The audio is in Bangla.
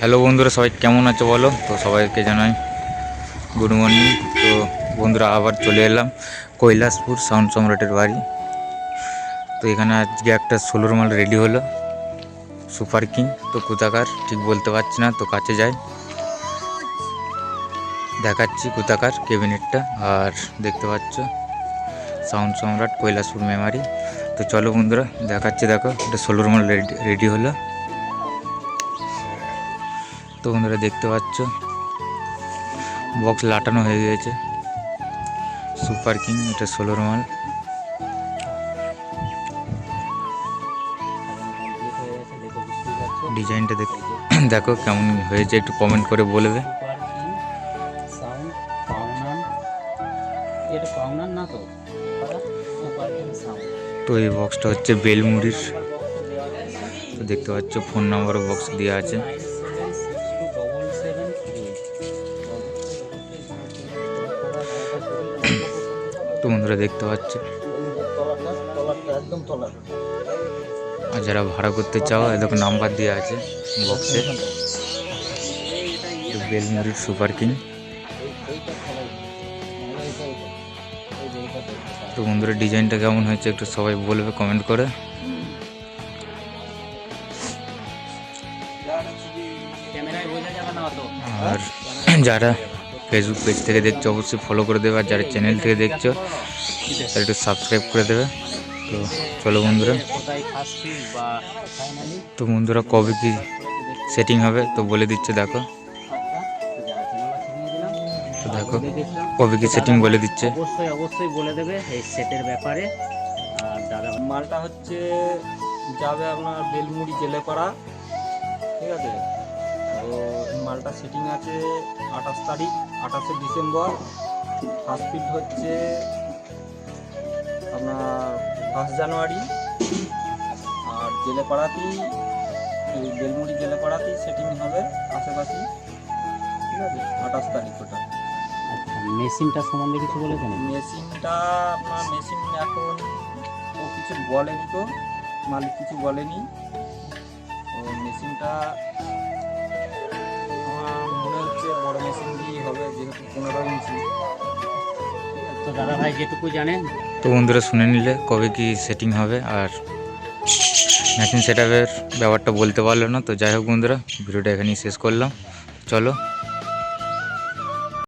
হ্যালো বন্ধুরা, সবাই কেমন আছো বলো? তো সবাইকে জানাই গুড মর্নিং। তো বন্ধুরা, আবার চলে এলাম কৈলাসপুর সাউন্ড সম্রাটের বাড়ি। তো এখানে আজকে একটা ষোলোর মাল রেডি হলো। সুপার কিং, তো কোথাকার? ঠিক বলতে পারছি না, তো কাছে যাই। দেখাচ্ছি কোথাকার ক্যাবিনেটটা। আর দেখতে পাচ্ছ, সাউন্ড সম্রাট কৈলাসপুর মেমারি। তো চলো বন্ধুরা, দেখাচ্ছি, দেখো এটা ষোলোর মাল রেডি রেডি হলো। তো বন্ধুরা দেখতে পাচ্ছ? বক্স লাটানো হয়ে গিয়েছে। সুপার কিং এটা ষোলোর মাল। ডিজাইনটা দেখ দেখো কেমন হয়েছে একটু কমেন্ট করে বলবে। তো? এই বক্সটা হচ্ছে বেলমুড়ির। তো দেখতে পাচ্ছ ফোন নাম্বারও বক্স দেওয়া আছে। তো বন্ধুরা দেখতে পাচ্ছ। আর যারা ভাড়া করতে চাও, এ দেখো নাম্বার দেওয়া আছে বক্সে বেলমুড়ির সুপার কিং। তো বন্ধুরা, ডিজাইনটা কেমন হয়েছে একটু সবাই বলবে কমেন্ট করে। আর যারা ফেসবুক পেজ থেকে দেখছ, অবশ্যই ফলো করে দেবে আর যারা চ্যানেল থেকে দেখছ, তারা একটু সাবস্ক্রাইব করে দেবে। তো চলো বন্ধুরা, তো বন্ধুরা কবে কি সেটিং হবে, তো বলে দিচ্ছে, দেখো। তো দেখো, কবে কি সেটিং বলে দিচ্ছে। অবশ্যই অবশ্যই বলে দেবে এই সেটের ব্যাপারে। আর দাদা মালটা হচ্ছে, যাবে আপনার বেলমুড়ি জেলেপাড়া, ঠিক আছে? তো মালটা সিটিং আছে আঠাশ তারিখ আঠাশে ডিসেম্বর। ফার্স্ট ফিল্ড হচ্ছে আপনার ফার্স্ট জানুয়ারি। আর জেলেপাড়াতেই এই বেলমুড়ি জেলেপাড়াতেই সেটিং হবে আশেপাশে। ঠিক আছে? আঠাশ তারিখ ওটা। আচ্ছা মেশিনটা সম্বন্ধে কিছু বলেছেন? মেশিনটা আপনার মেশিন এখন ও কিছু বলেনি তো মালিক কিছু বলেনি। ও মেশিনটা তো বন্ধুরা শুনে নিলে কবে কি সেটিং হবে আর মেশিন সেট আপের ব্যাপারটা বলতে পারল না। তো যাই হোক বন্ধুরা, ভিডিওটা এখানেই শেষ করলাম। চলো।